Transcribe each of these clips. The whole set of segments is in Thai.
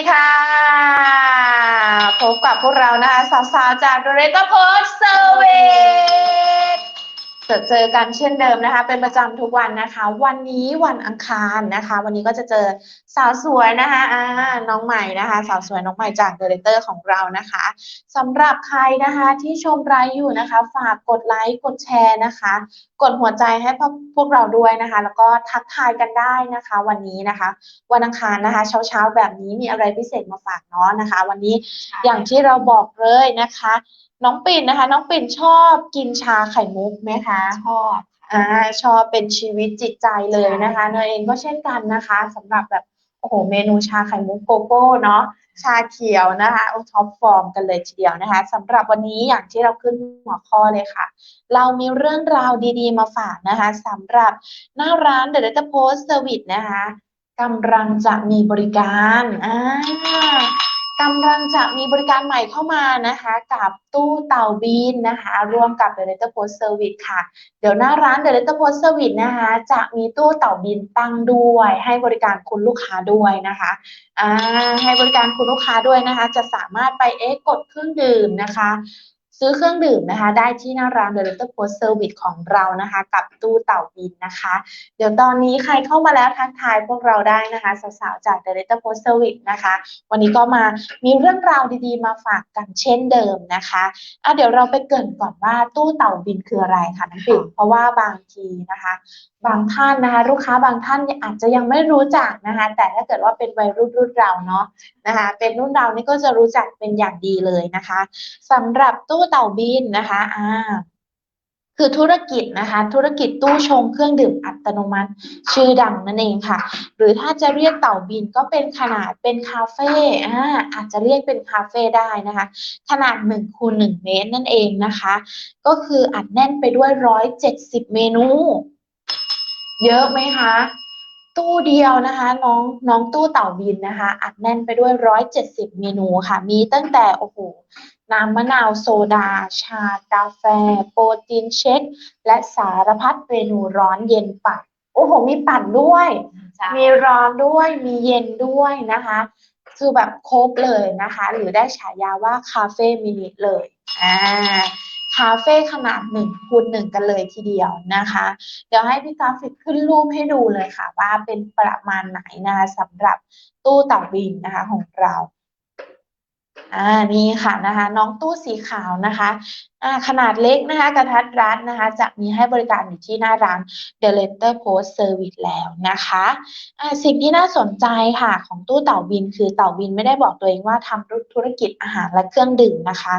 สวัสดีค่ะ พบกับพวกเรานะคะสาวๆจาก d o r e t a Post Service จะเจอกันเช่นเดิมนะคะ เป็นประจำทุกวันนะคะ วันนี้วันอังคารนะคะ วันนี้ก็จะเจอสาวสวยนะคะอ่าน้องใหม่นะคะ สาวสวยน้องใหม่จาก d o r e t a ของเรานะคะสำหรับใครนะคะที่ชมไลฟ์อยู่นะคะ ฝากกดไลค์กดแชร์นะคะ กดหัวใจให้พวกพวกเราด้วยนะคะ แล้วก็ทักทายกันได้นะคะ วันนี้นะคะ วันอังคารนะคะ เช้าๆแบบนี้มีอะไรพิเศษมาฝากเนาะนะคะ วันนี้อย่างที่เราบอกเลยนะคะ น้องปิ่นนะคะ น้องปิ่นชอบกินชาไข่มุกไหมคะชอบอ่าชอบเป็นชีวิตจิตใจเลยนะคะเนยเองก็เช่นกันนะคะสำหรับแบบโอ้โหเมนูชาไข่มุกโกโก้เนาะชาเขียวนะคะโอ้ท็อปฟอร์มกันเลยทีเดียวนะคะสำหรับวันนี้อย่างที่เราขึ้นหัวข้อเลยค่ะ เรามีเรื่องราวดีๆมาฝากนะคะสำหรับหน้าร้าน The Data Post Service นะคะกำลังจะมีบริการอ่า กำลังจะมีบริการใหม่เข้ามานะคะ กับตู้เต่าบินนะคะ ร่วมกับ The Letter Post Service ค่ะ เดี๋ยวหน้าร้าน The Letter Post Service นะคะ จะมีตู้เต่าบินตั้งด้วย ให้บริการคุณลูกค้าด้วยนะคะอ่าให้บริการคุณลูกค้าด้วยนะคะ จะสามารถไปเอ๊กดเครื่องดื่มนะคะ ซื้อเครื่องดื่มนะคะ ได้ที่หน้าร้าน The Letter Post Service ของเรานะคะ กับตู้เต่าบินนะคะ เดี๋ยวตอนนี้ใครเข้ามาแล้วทักทายพวกเราได้นะคะสาวๆจาก The Letter Post Service นะคะ วันนี้ก็มามีเรื่องราวดีๆ มาฝากกันเช่นเดิมนะคะอะเดี๋ยวเราไปเกรินก่อนว่าตู้เต่าบินคืออะไรคะน้องปิ่นเพราะว่าบางทีนะคะ บางท่านนะคะ ลูกค้าบางท่านอาจจะยังไม่รู้จักนะคะ แต่ถ้าเกิดว่าเป็นวัยรุ่นรุ่นเราเนาะนะคะ เป็นรุ่นเรานี่ก็จะรู้จักเป็นอย่างดีเลยนะคะสำหรับตู้เต่าบินนะคะอ่าคือธุรกิจนะคะ ธุรกิจตู้ชงเครื่องดื่มอัตโนมัติ ชื่อดังนั่นเองค่ะ หรือถ้าจะเรียกเต่าบินก็เป็นขนาดเป็นคาเฟ่อ่าอาจจะเรียกเป็นคาเฟ่ได้นะคะ ขนาด1คูณ1เมตรนั่นเองนะคะ ก็คืออัดแน่นไปด้วย 170 เมนู เยอะไหมคะ ตู้เดียวนะคะ น้องน้องตู้เต่าบินนะคะ อัดแน่นไปด้วย170เมนูค่ะ มีตั้งแต่โอ้โหน้ำมะนาวโซดา ชากาแฟ โปรตีนเชค และสารพัดเมนูร้อนเย็นปั่นโอ้โห มีปั่นด้วย มีร้อนด้วยมีเย็นด้วยนะคะ คือแบบครบเลยนะคะ หรือได้ฉายาว่าคาเฟ่มินิเลยอ่าคาเฟ่ขนาดหนึ่งคูณหนึ่งกันเลยทีเดียวนะคะ เดี๋ยวให้พี่กราฟิกขึ้นรูปให้ดูเลยค่ะ ว่าเป็นประมาณไหนนะคะสำหรับตู้เต่าบินนะคะของเรา อ่านี่ค่ะนะคะน้องตู้สีขาวนะคะอ่าขนาดเล็กนะคะกระทัดรัดนะคะ จะมีให้บริการอยู่ที่หน้าร้าน The Letter Post Service แล้วนะคะอ่าสิ่งที่น่าสนใจค่ะของตู้เต่าบิน คือเต่าบินไม่ได้บอกตัวเองว่าทำธุรกิจอาหารและเครื่องดื่มนะคะ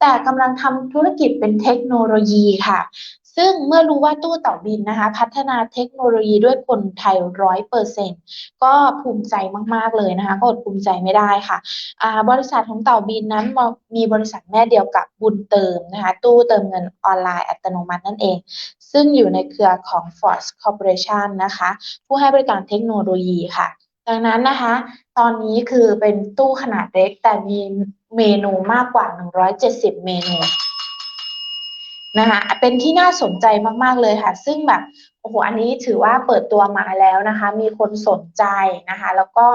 แต่กำลังทำธุรกิจเป็นเทคโนโลยีค่ะ ซึ่งเมื่อรู้ว่าตู้เต่าบินนะคะ พัฒนาเทคโนโลยีด้วยคนไทยร้อยเปอร์เซ็นก็ภูมิใจมาก ๆ เลยนะคะ ก็อดภูมิใจไม่ได้ค่ะบริษัทของเต่าบินนั้นมีบริษัทแม่เดียวกับบุญเติมนะคะ ตู้เติมเงินออนไลน์อัตโนมัตินั่นเอง ซึ่งอยู่ในเครือของ Ford Corporation นะคะ ผู้ให้บริการเทคโนโลยีค่ะ ดังนั้นนะคะ ตอนนี้คือเป็นตู้ขนาดเล็กแต่มีเมนูมากกว่า 170 เมนู นะคะเป็นที่น่าสนใจมากๆเลยค่ะ ซึ่งแบบโอ้โหอันนี้ถือว่าเปิดตัวมาแล้วนะคะ มีคนสนใจนะคะ แล้วก็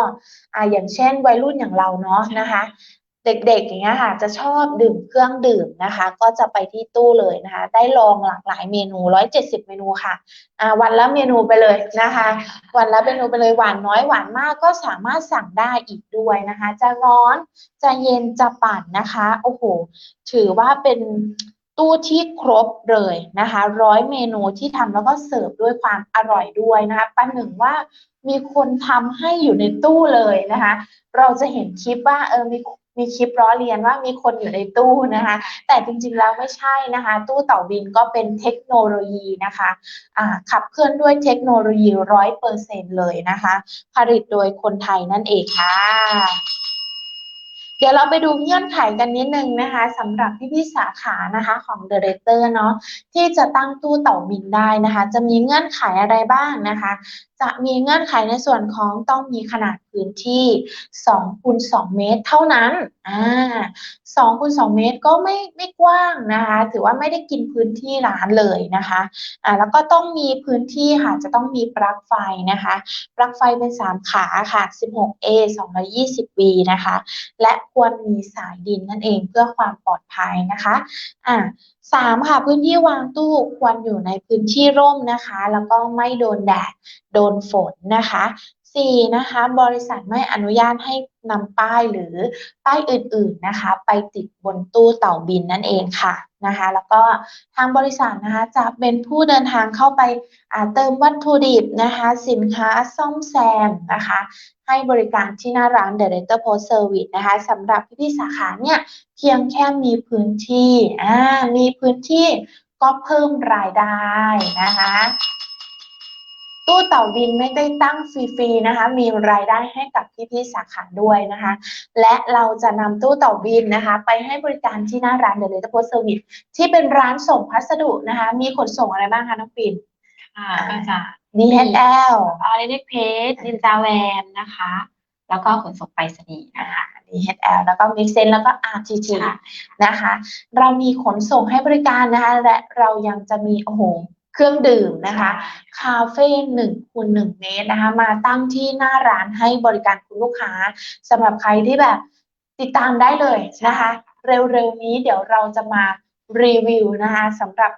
อ่าอย่างเช่นวัยรุ่นอย่างเราเนาะนะคะเด็กๆอย่างเงี้ยค่ะจะชอบดื่มเครื่องดื่มนะคะ ก็จะไปที่ตู้เลยนะคะ ได้ลองหลากหลายเมนู 170 เมนูค่ะอ่าวันละเมนูไปเลยนะคะ วันละเมนูไปเลยหวานน้อยหวานมากก็สามารถสั่งได้อีกด้วยนะคะ จะร้อนจะเย็นจะปั่นนะคะโอ้โหถือว่าเป็น ตู้ที่ครบเลยนะคะร้อยเมนูที่ทำแล้วก็เสิร์ฟด้วยความอร่อยด้วยนะคะประหนึ่งว่ามีคนทำให้อยู่ในตู้เลยนะคะเราจะเห็นคลิปว่าเออมีมีคลิปล้อเลียนว่ามีคนอยู่ในตู้นะคะ แต่จริงๆแล้วไม่ใช่นะคะ ตู้เต่าบินก็เป็นเทคโนโลยีนะคะะขับเคลื่อนด้วยเทคโนโลยีร้อยเปอร์เซ็นเลยนะคะ ผลิตโดยคนไทยนั่นเองค่ะ เดี๋ยวเราไปดูเงื่อนไขกันนิดนึงนะคะสำหรับพี่ๆสาขานะคะของ The r a t e r เนาะที่จะตั้งตู้เต่าบินได้นะคะ จะมีเงื่อนไขอะไรบ้างนะคะ จะมีเงื่อนไขในส่วนของต้องมีขนาดพื้นที่2คูณ2เมตร เท่านั้นอ่า2คูณ2เมตรก็ไม่ไม่กว้างนะคะ ถือว่าไม่ได้กินพื้นที่ร้านเลยนะคะอ่าแล้วก็ต้องมีพื้นที่ค่ะจะต้องมีปลั๊กไฟนะคะปลั๊กไฟเป็น 3 ขาค่ะ 16A 220V นะคะ และ ควรมีสายดินนั่นเองเพื่อความปลอดภัยนะคะอ่าสามค่ะพื้นที่วางตู้ควรอยู่ในพื้นที่ร่มนะคะ แล้วก็ไม่โดนแดดโดนฝนนะคะ สี่นะคะ บริษัทไม่อนุญาตให้นำป้ายหรือป้ายอื่นๆนะคะ ไปติดบนตู้เต่าบินนั่นเองค่ะนะคะ แล้วก็ทางบริษัทนะคะจะเป็นผู้เดินทางเข้าไปเติมวัตถุดิบนะคะ สินค้าซ่อมแซมนะคะ ให้บริการที่หน้าร้าน Director Post Service นะคะสำหรับพี่ๆสาขาเนี่ยเพียงแค่มีพื้นที่อ่ามีพื้นที่ก็เพิ่มรายได้นะคะ ตู้เต่าบินไม่ได้ตั้งฟรีๆนะคะ มีรายได้ให้กับพี่ๆสาขาด้วยนะคะ และเราจะนำตู้เต่าบินนะคะ ไปให้บริการที่หน้าร้าน The Letter Post Service ที่เป็นร้านส่งพัสดุนะคะ มีขนส่งอะไรบ้างคะน้องปิ่นค่ะก็จะ DHL ออเรนเพจนินจาแวนนะคะ แล้วก็ขนส่งไปรษณีย์นะคะ DHL แล้วก็ Mix Sense แล้วก็ RTT ค่ะนะคะ เรามีขนส่งให้บริการนะคะ และเรายังจะมีโอ้โห เครื่องดื่มนะคะ คาเฟ่หนึ่งคูณหนึ่งเมตรนะคะ มาตั้งที่หน้าร้านให้บริการคุณลูกค้าสำหรับใครที่แบบติดตามได้เลยนะคะ เร็วๆนี้เดี๋ยวเราจะมารีวิวนะคะสำหรับ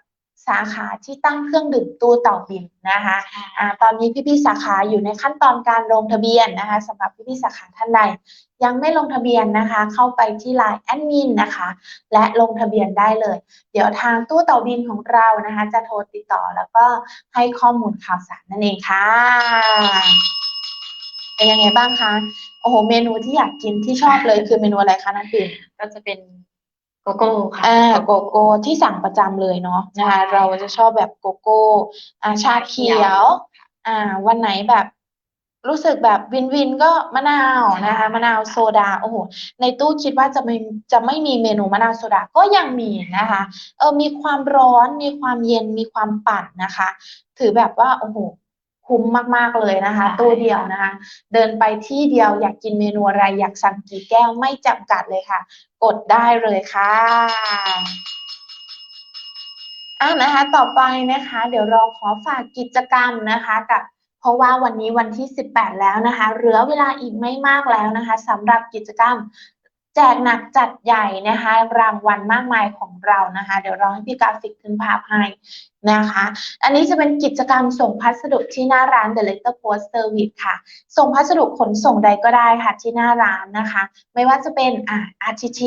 สาขาที่ตั้งเครื่องดื่มตู้เต่าบินนะคะอ่าตอนนี้พี่ๆสาขาอยู่ในขั้นตอนการลงทะเบียนนะคะสำหรับพี่ๆสาขาท่านใด ยังไม่ลงทะเบียนนะคะ เข้าไปที่ Line แอดมินนะคะ และลงทะเบียนได้เลย เดี๋ยวทางตู้เต่าบินของเรานะคะ จะโทรติดต่อแล้วก็ให้ข้อมูลข่าวสารนั่นเองค่ะเป็นยังไงบ้างคะโอ้โหเมนูที่อยากกินที่ชอบเลยคือเมนูอะไรคะน้องปิ่นก็จะเป็น โกโก้ค่ะอ่าโกโก้ที่สั่งประจำเลยเนาะนะคะใช่เราจะชอบแบบโกโก้อ่าชาเขียว อ่า วันไหนแบบ รู้สึกแบบวินวินก็มะนาวนะคะ มะนาวโซดาโอ้โหในตู้คิดว่าจะไม่จะไม่มีเมนูมะนาวโซดาก็ยังมีนะคะเออมีความร้อนมีความเย็นมีความปั่นนะคะ ถือแบบว่าโอ้โห คุ้มมากๆเลยนะคะใช่ตู้เดียวนะคะ เดินไปที่เดียวอยากกินเมนูอะไรอยากสั่งกี่แก้วไม่จำกัดเลยค่ะ กดได้เลยค่ะอะนะคะ ต่อไปนะคะ เดี๋ยวเราขอฝากกิจกรรมนะคะกับเพราะว่าวันนี้วันที่ 18 แล้วนะคะ เหลือเวลาอีกไม่มากแล้วนะคะสำหรับกิจกรรมแจกหนักจัดใหญ่นะคะ รางวัลมากมายของเรานะคะ เดี๋ยวเราให้พี่กราฟิกขึ้นภาพให้นะคะ อันนี้จะเป็นกิจกรรมส่งพัสดุที่หน้าร้าน The Letter Post Service ค่ะ ส่งพัสดุขนส่งใดก็ได้ค่ะที่หน้าร้านนะคะ ไม่ว่าจะเป็นอ่า RTT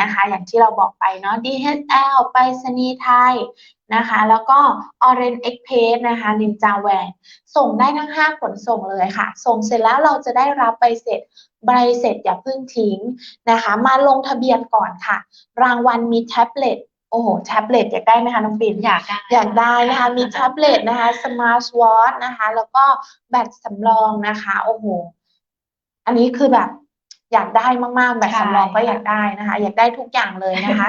นะคะ อย่างที่เราบอกไปเนาะ DHL ไปรษณีย์ไทยนะคะ แล้วก็ Orange Express นะคะ Ninja Van ส่งได้ทั้ง 5 ขนส่งเลยค่ะ ส่งเสร็จแล้วเราจะได้รับใบเสร็จใบเสร็จอย่าเพิ่งทิ้งนะคะ มาลงทะเบียนก่อนค่ะ รางวัลมีแท็บเล็ต โอ้โหแท็บเล็ตอยากได้ไหมคะน้องปิ่นอยากได้อยากได้นะคะมีแท็บเล็ตนะคะสมาร์ทวอทนะคะ แล้วก็แบตสำรองนะคะ โอ้โห อันนี้คือแบบอยากได้มากๆ แบตสำรองก็อยากได้นะคะ อยากได้ทุกอย่างเลยนะคะ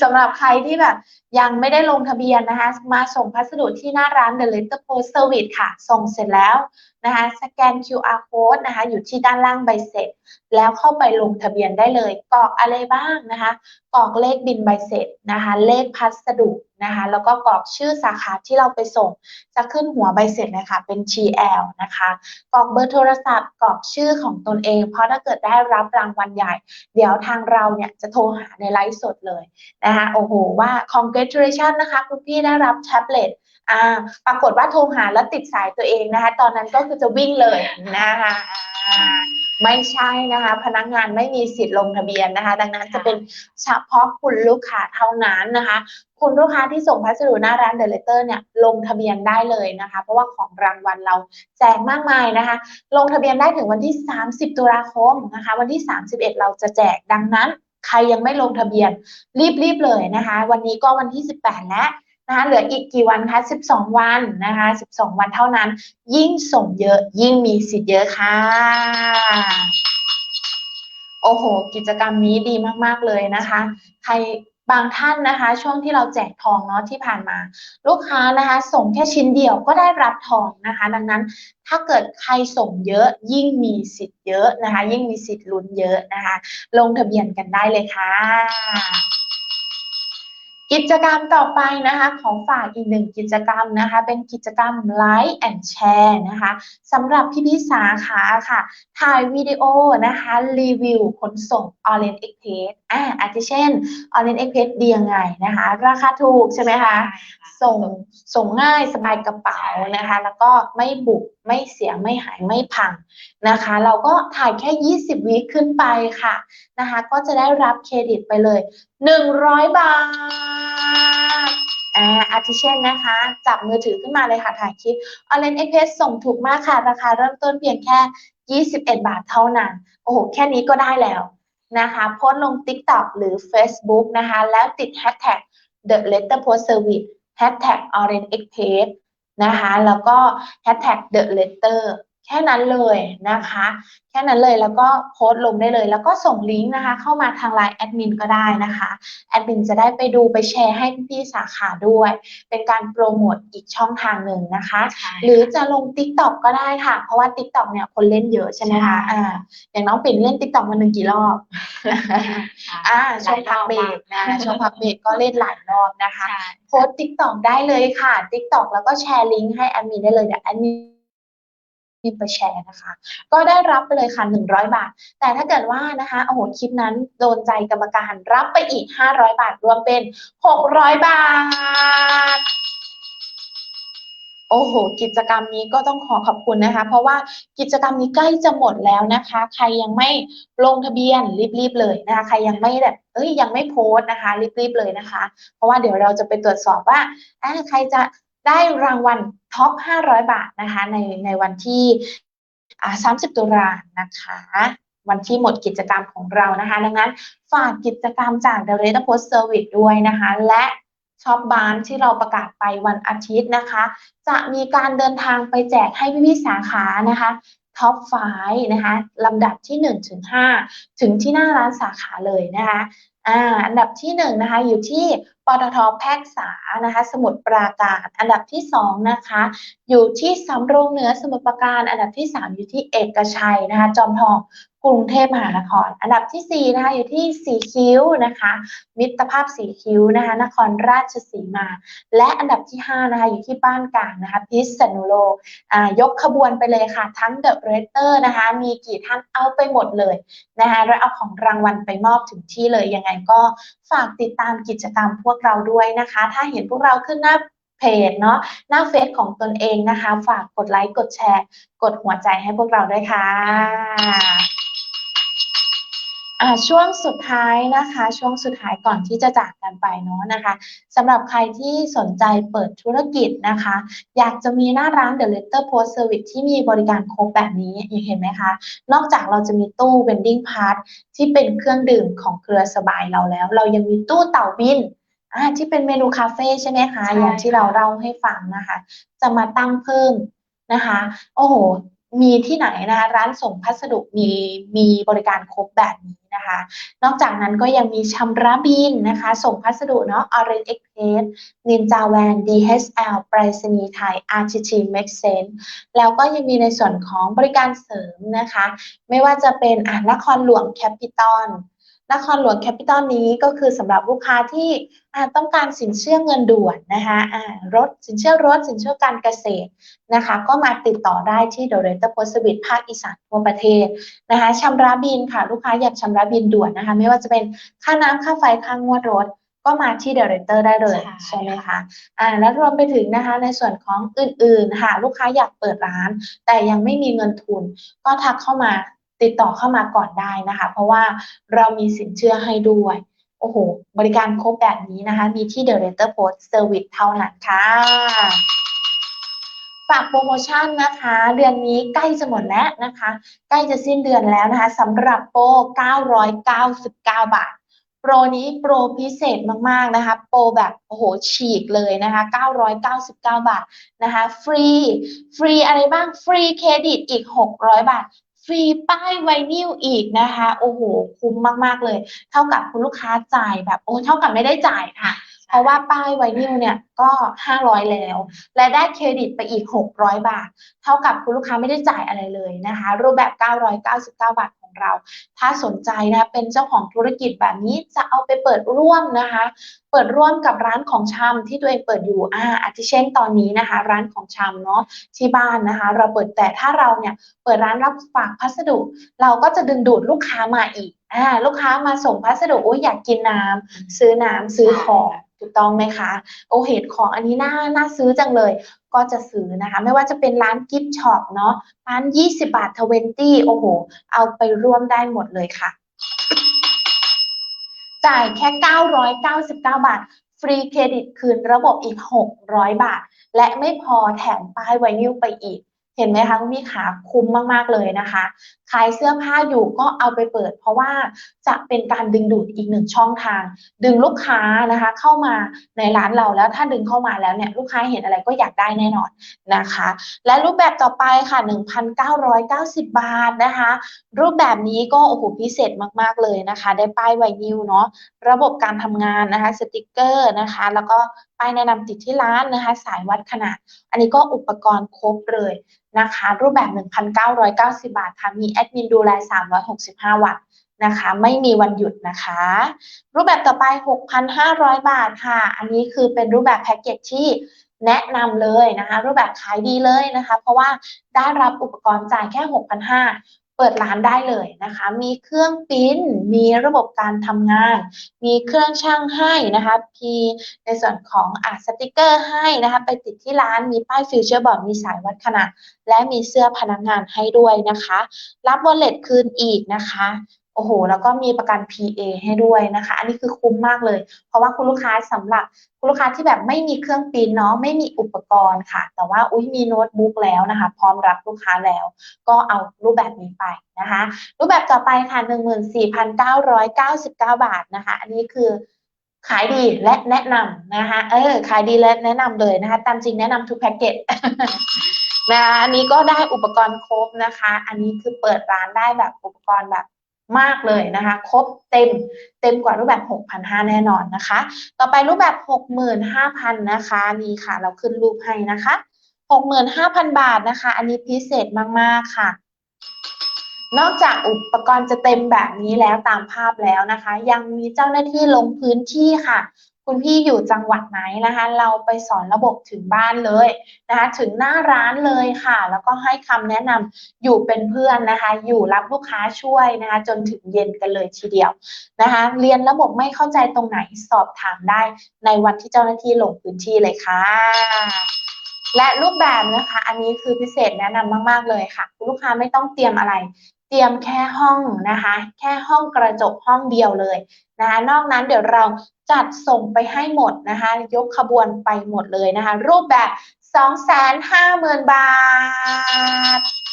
สำหรับใครที่แบบยังไม่ได้ลงทะเบียนนะคะ มาส่งพัสดุที่หน้าร้าน The Letter Post Service ค่ะ ส่งเสร็จแล้ว นะคะสแกน QR code นะคะอยู่ที่ด้านล่างใบเสร็จ แล้วเข้าไปลงทะเบียนได้เลยกรอกอะไรบ้างนะคะกรอกเลขบินใบเสร็จนะคะเลขพัสดุนะคะแล้วก็กรอกชื่อสาขาที่เราไปส่ง จะขึ้นหัวใบเสร็จเลยค่ะเป็น TL นะคะกรอกเบอร์โทรศัพท์กรอกชื่อของตนเอง เพราะถ้าเกิดได้รับรางวัลใหญ่ เดี๋ยวทางเราเนี่ยจะโทรหาในไลฟ์สดเลยนะคะโอ้โหว่า congratulation นะคะคุณพี่ได้รับแท็บเล็ต อ่า ปรากฏว่าโทรหาแล้วติดสายตัวเองนะคะ ตอนนั้นก็คือจะวิ่งเลยนะคะไม่ใช่นะคะ พนักงานไม่มีสิทธิ์ลงทะเบียนนะคะ ดังนั้นจะเป็นเฉพาะคุณลูกค้าเท่านั้นนะคะ คุณลูกค้าที่ส่งพัสดุหน้าร้านเดลิเตอร์เนี่ยลงทะเบียนได้เลยนะคะ เพราะว่าของรางวัลเราแจกมากมายนะคะ ลงทะเบียนได้ถึงวันที่ 30 ตุลาคมนะคะ วันที่ 31 เราจะแจกดังนั้น ใครยังไม่ลงทะเบียนรีบๆเลยนะคะ วันนี้ก็วันที่ 18 แล้ว นะคะเหลืออีกกี่วันคะ12 วันนะคะ12 วันเท่านั้น ยิ่งส่งเยอะยิ่งมีสิทธิ์เยอะค่ะโอ้โห กิจกรรมนี้ดีมากๆเลยนะคะ ใครบางท่านนะคะ ช่วงที่เราแจกทองเนาะที่ผ่านมา ลูกค้านะคะ ส่งแค่ชิ้นเดียวก็ได้รับทองนะคะ ดังนั้นถ้าเกิดใครส่งเยอะยิ่งมีสิทธิ์เยอะนะคะ ยิ่งมีสิทธิ์ลุ้นเยอะนะคะ ลงทะเบียนกันได้เลยค่ะ กิจกรรมต่อไปนะคะของฝากอีกหนึ่งกิจกรรมนะคะ เป็นกิจกรรม Like and Share นะคะสำหรับพี่ๆสาขาค่ะ ถ่ายวิดีโอนะคะรีวิวขนส่ง Orient Express อ่าอาทิเช่น Orient Express ดียังไงนะคะ ราคาถูกใช่ไหมคะ ส่งส่งง่ายสบายกระเป๋านะคะ แล้วก็ไม่บุกไม่เสียไม่หายไม่พังนะคะ เราก็ถ่ายแค่ 20 วิขึ้นไปค่ะนะคะ ก็จะได้รับเครดิตไปเลย100บาท อ่าอาทิเช่นนะคะ จับมือถือขึ้นมาเลยค่ะ ถ่ายคลิป Orange Express ส่งถูกมากค่ะ ราคาเริ่มต้นเพียงแค่ 21 บาทเท่านั้น โอ้โห แค่นี้ก็ได้แล้วนะคะ โพสลง TikTok หรือ Facebook นะคะ แล้วติด Hashtag The Letter Post Service Hashtag Orange Express นะคะ แล้วก็ Hashtag The Letter แค่นั้นเลยนะคะ แค่นั้นเลยแล้วก็โพสต์ลงได้เลย แล้วก็ส่งลิงก์นะคะ เข้ามาทางไลน์แอดมินก็ได้นะคะแอดมินจะได้ไปดูไปแชร์ให้พี่ๆสาขาด้วย เป็นการโปรโมทอีกช่องทางหนึ่งนะคะใช่หรือจะลง t ิ k t o k ก็ได้ค่ะ เพราะว่า t ิ k t o k เนี่ยคนเล่นเยอะใช่ไหมคะใช่อ่าอย่างน้องปิ่นเล่น t ิ k t o k วันหนึ่งกี่รอบอ่าช่วงพักเบรกนะช่วงพักเบรกก็เล่นหลายรอบนะคะใช่โพสติ๊กตอกได้เลยค่ะติ๊กตอกแล้วก็แชร์ลิงก์ให้แอดมินได้เลยเดี๋ยวแอดมิน ไปแชร์นะคะ ก็ได้รับไปเลยค่ะ100 บาท แต่ถ้าเกิดว่านะคะโอ้โหคลิปนั้นโดนใจกรรมการรับไปอีก 500 บาทรวมเป็น 600 บาทโอ้โห กิจกรรมนี้ก็ต้องขอขอบคุณนะคะ เพราะว่ากิจกรรมนี้ใกล้จะหมดแล้วนะคะ ใครยังไม่ลงทะเบียนรีบๆเลยนะคะ ใครยังไม่แบบเอ้ยยังไม่โพสต์นะคะรีบๆเลยนะคะ เพราะว่าเดี๋ยวเราจะไปตรวจสอบว่าใครจะ ได้รางวัลท็อป 500 บาทนะคะ ในในวันที่30 ตุลานะคะ วันที่หมดกิจกรรมของเรานะคะ ดังนั้นฝากกิจกรรมจาก The Red Post Service ด้วยนะคะ และช็อปบานที่เราประกาศไปวันอาทิตย์นะคะ จะมีการเดินทางไปแจกให้พี่ๆสาขานะคะท็อปไฟนะคะลำดับที่ 1 ถึง 5 ถึงที่หน้าร้านสาขาเลยนะคะ อ่าอันดับที่1นะคะอยู่ที่ปตทแพรกษานะคะ สมุทรปราการ อันดับที่2นะคะ อยู่ที่สำโรงเหนือสมุทรปราการ อันดับที่ 3 อยู่ที่เอกชัยนะคะ จอมทอง กรุงเทพมหานคร อันดับที่4นะคะอยู่ที่สีคิ้วนะคะ มิตรภาพสีคิ้วนะคะ นครราชสีมา และอันดับที่5นะคะอยู่ที่บ้านกลางนะคะ พิษณุโลกยกขบวนไปเลยค่ะ ทั้งเดอะเรสเตอร์นะคะ มีกี่ท่านเอาไปหมดเลยนะคะแล้วเอาของรางวัลไปมอบถึงที่เลย ยังไงก็ฝากติดตามกิจกรรมพวกเราด้วยนะคะ ถ้าเห็นพวกเราขึ้นหน้าเพจเนาะหน้าเฟซของตนเองนะคะ ฝากกดไลค์ กดแชร์ กดหัวใจให้พวกเราด้วยค่ะ อ่าช่วงสุดท้ายนะคะ ช่วงสุดท้ายก่อนที่จะจากกันไปเนาะนะคะสำหรับใครที่สนใจเปิดธุรกิจนะคะ อยากจะมีหน้าร้าน The Letter Post Service ที่มีบริการครบแบบนี้ยังเห็นไหมคะ นอกจากเราจะมีตู้ vending part ที่เป็นเครื่องดื่มของเครือสบายเราแล้ว เรายังมีตู้เต่าบินอ่าที่เป็นเมนูคาเฟ่ใช่ไหมคะใช่อย่างที่เราเล่าให้ฟังนะคะ จะมาตั้งเพิ่มนะคะ โอ้โห มีที่ไหนนะคะร้านส่งพัสดุมีมีบริการครบแบบนี้นะคะ นอกจากนั้นก็ยังมีชำระบินนะคะ ส่งพัสดุเนาะ Orange Express Ninja Van DHL ไปรษณีย์ไทย RTT Make Sense แล้วก็ยังมีในส่วนของบริการเสริมนะคะ ไม่ว่าจะเป็นอ่านครหลวงแคปิตอล นครหลวงแคปิตอลนี้ก็คือสำหรับลูกค้าที่อ่าต้องการสินเชื่อเงินด่วนนะคะอ่ารถสินเชื่อรถสินเชื่อการเกษตรนะคะ ก็มาติดต่อได้ที่ The r e t e r Post Service ภาคอีสานทั่วประเทศนะคะชำระบินค่ะ ลูกค้าอยากชำระบินด่วนนะคะ ไม่ว่าจะเป็นค่าน้ำค่าไฟค่างวดรถก็มาที่ The r e t e r ได้เลยใช่ใช่ไหมคะอ่าแล้วรวมไปถึงนะคะในส่วนของอื่นๆค่ะลูกค้าอยากเปิดร้าน แต่ยังไม่มีเงินทุน ก็ทักเข้ามา ติดต่อเข้ามาก่อนได้นะคะ เพราะว่าเรามีสินเชื่อให้ด้วย โอ้โห บริการครบแบบนี้นะคะ มีที่ The Renter Post Service เท่านั้นค่ะฝากโปรโมชั่นนะคะ เดือนนี้ใกล้จะหมดแล้วนะคะ ใกล้จะสิ้นเดือนแล้วนะคะสำหรับโปร 999 บาท โปรนี้โปรพิเศษมากๆนะคะ โปรแบบโอ้โหฉีกเลยนะคะ 999 บาทนะคะ ฟรี ฟรีอะไรบ้าง ฟรีเครดิตอีก 600 บาท ฟรีป้ายไวนิลอีกนะคะ โอ้โห คุ้มมากๆเลย เท่ากับคุณลูกค้าจ่ายแบบโอ้เท่ากับไม่ได้จ่ายค่ะ เพราะว่าป้ายไวนิลเนี่ยก็ 500 แล้ว และได้เครดิตไปอีก 600 บาท เท่ากับคุณลูกค้าไม่ได้จ่ายอะไรเลยนะคะ รูปแบบ 999 บาท เรา ถ้าสนใจนะเป็นเจ้าของธุรกิจแบบนี้จะเอาไปเปิดร่วมนะคะ เปิดร่วมกับร้านของชำที่ตัวเองเปิดอยู่อ่าอาทิเช่นตอนนี้นะคะ ร้านของชำเนาะที่บ้านนะคะ เราเปิดแต่ถ้าเราเนี่ยเปิดร้านรับฝากพัสดุ เราก็จะดึงดูดลูกค้ามาอีกอ่าลูกค้ามาส่งพัสดุโอ้ยอยากกินน้ำซื้อน้ำซื้อของถูกต้องไหมคะโอเห็นของอันนี้น่าน่าซื้อจังเลย ก็จะซื้อนะคะ ไม่ว่าจะเป็นร้านกิฟช็อปเนาะร้าน 20 บาททเวนตี้โอ้โห เอาไปร่วมได้หมดเลยค่ะ จ่ายแค่ 999 บาท ฟรีเครดิตคืนระบบอีก 600 บาท และไม่พอแถมป้ายไวนิลไปอีก เห็นไหมคะคุณพี่ขาคุ้มมากๆเลยนะคะขายเสื้อผ้าอยู่ก็เอาไปเปิด เพราะว่าจะเป็นการดึงดูดอีกหนึ่งช่องทาง ดึงลูกค้านะคะ เข้ามาในร้านเราแล้วถ้าดึงเข้ามาแล้วเนี่ยลูกค้าเห็นอะไรก็อยากได้แน่นอนนะคะ และรูปแบบต่อไปค่ะ 1,990 บาทนะคะ รูปแบบนี้ก็โอ้โหพิเศษมากๆเลยนะคะ ได้ป้ายไวนิลเนาะระบบการทำงานนะคะสติกเกอร์นะคะ แล้วก็ป้ายแนะนำติดที่ร้านนะคะ สายวัดขนาด อันนี้ก็อุปกรณ์ครบเลย นะคะ รูปแบบ 1,990 บาทค่ะ มีแอดมินดูแล 365 วันนะคะ ไม่มีวันหยุดนะคะ รูปแบบต่อไป 6,500 บาทค่ะ อันนี้คือเป็นรูปแบบแพ็กเกจที่แนะนำเลยนะคะ รูปแบบขายดีเลยนะคะ เพราะว่าได้รับอุปกรณ์จ่ายแค่ 6,500 เปิดร้านได้เลยนะคะ มีเครื่องปิ้น มีระบบการทำงาน มีเครื่องช่างให้นะคะ มีในส่วนของอะสติกเกอร์ให้นะคะ ไปติดที่ร้าน มีป้ายฟิวเจอร์บอร์ด มีสายวัดขนาด และมีเสื้อพนักงานให้ด้วยนะคะ รับวอลเล็ตคืนอีกนะคะ โอ้โห แล้วก็มีประกัน PA ให้ด้วยนะคะ อันนี้คือคุ้มมากเลย เพราะว่าคุณลูกค้าสำหรับคุณลูกค้าที่แบบไม่มีเครื่องปริ้นเนาะไม่มีอุปกรณ์ค่ะ แต่ว่าอุ้ยมีโน้ตบุ๊กแล้วนะคะ พร้อมรับลูกค้าแล้ว ก็เอารูปแบบนี้ไปนะคะ รูปแบบต่อไปค่ะ 14,999 บาทนะคะ อันนี้คือขายดีและแนะนำนะคะ เออ ขายดีและแนะนำเลยนะคะ ตามจริงแนะนำทุกแพ็กเกจนะคะอันนี้ก็ได้อุปกรณ์ครบนะคะ อันนี้คือเปิดร้านได้แบบอุปกรณ์แบบ มากเลยนะคะ ครบเต็มเต็มกว่ารูปแบบ 6,500 แน่นอนนะคะ ต่อไปรูปแบบ 65,000 นะคะนี่ค่ะ เราขึ้นรูปให้นะคะ 65,000 บาทนะคะ อันนี้พิเศษมาก ๆ ค่ะ นอกจากอุปกรณ์จะเต็มแบบนี้แล้วตามภาพแล้วนะคะ ยังมีเจ้าหน้าที่ลงพื้นที่ค่ะ คุณพี่อยู่จังหวัดไหนนะคะ เราไปสอนระบบถึงบ้านเลยนะคะถึงหน้าร้านเลยค่ะ แล้วก็ให้คำแนะนำอยู่เป็นเพื่อนนะคะ อยู่รับลูกค้าช่วยนะคะ จนถึงเย็นกันเลยทีเดียวนะคะ เรียนระบบไม่เข้าใจตรงไหนสอบถามได้ในวันที่เจ้าหน้าที่ลงพื้นที่เลยค่ะและรูปแบบนะคะ อันนี้คือพิเศษแนะนำมาก ๆ เลยค่ะ คุณลูกค้าไม่ต้องเตรียมอะไร รียมแค่ห้องนะคะ แค่ห้องกระจกห้องเดียวเลยนะคะนอกนั้นเดี๋ยวเราจัดส่งไปให้หมดนะคะ ยกขบวนไปหมดเลยนะคะ รูปแบบ 250,000 บาท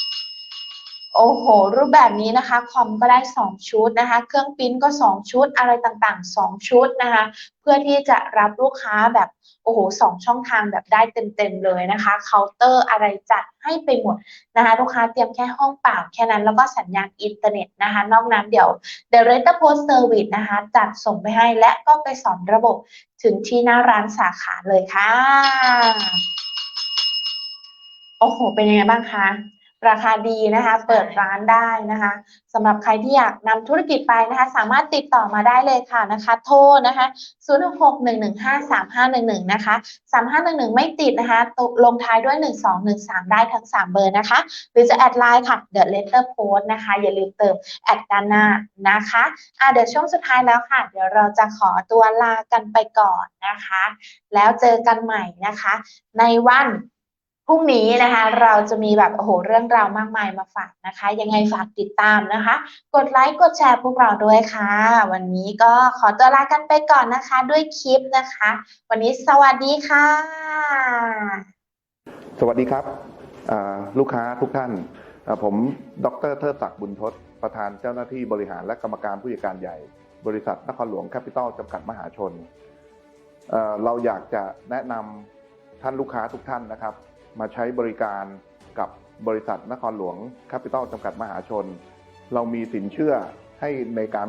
โอ้โห รูปแบบนี้นะคะ คอมก็ได้ 2 ชุดนะคะ เครื่องปิ้นก็ 2 ชุด อะไรต่างๆ 2 ชุดนะคะ เพื่อที่จะรับลูกค้าแบบโอ้โหสองช่องทางแบบได้เต็มๆเลยนะคะ เคาน์เตอร์อะไรจัดให้ไปหมดนะคะ ลูกค้าเตรียมแค่ห้องเปล่าแค่นั้นแล้วก็สัญญาณอินเทอร์เน็ตนะคะ นอกนั้นเดี๋ยว The r e t a Post Service นะคะ จัดส่งไปให้และก็ไปสอนระบบถึงที่หน้าร้านสาขาเลยค่ะ โอ้โห เป็นยังไงบ้างคะ ราคาดีนะคะ เปิดร้านได้นะคะสำหรับใครที่อยากนำธุรกิจไปนะคะ สามารถติดต่อมาได้เลยค่ะนะคะ โทรนะคะ0611153511นะคะ3511 ไม่ติดนะคะตกลงท้ายด้วย 1213 ได้ทั้ง 3 เบอร์นะคะ หรือจะแอดไลน์ค่ะ The Letter Post นะคะ อย่าลืมเติมแอดด้านหน้านะคะอะเดี๋ยวช่วงสุดท้ายแล้วค่ะ เดี๋ยวเราจะขอตัวลากันไปก่อนนะคะ แล้วเจอกันใหม่นะคะ ในวัน พรุ่งนี้นะคะเราจะมีแบบโอ้โหเรื่องราวมากมายมาฝากนะคะ ยังไงฝากติดตามนะคะ กดไลค์กดแชร์พวกเราด้วยค่ะ วันนี้ก็ขอตัวลากันไปก่อนนะคะ ด้วยคลิปนะคะ วันนี้สวัสดีค่ะ สวัสดีครับอ่าลูกค้าทุกท่านอ่าผมดรเทิดศักดิ์บุญทศประธานเจ้าหน้าที่บริหารและกรรมการผู้จัดการใหญ่ บริษัทนครหลวงแคปิตอลจำกัดมหาชนเอ่อเราอยากจะแนะนำท่านลูกค้าทุกท่านนะครับ มาใช้บริการกับบริษัทนครหลวงแคปิตอลจำกัดมหาชน เรามีสินเชื่อให้ในการ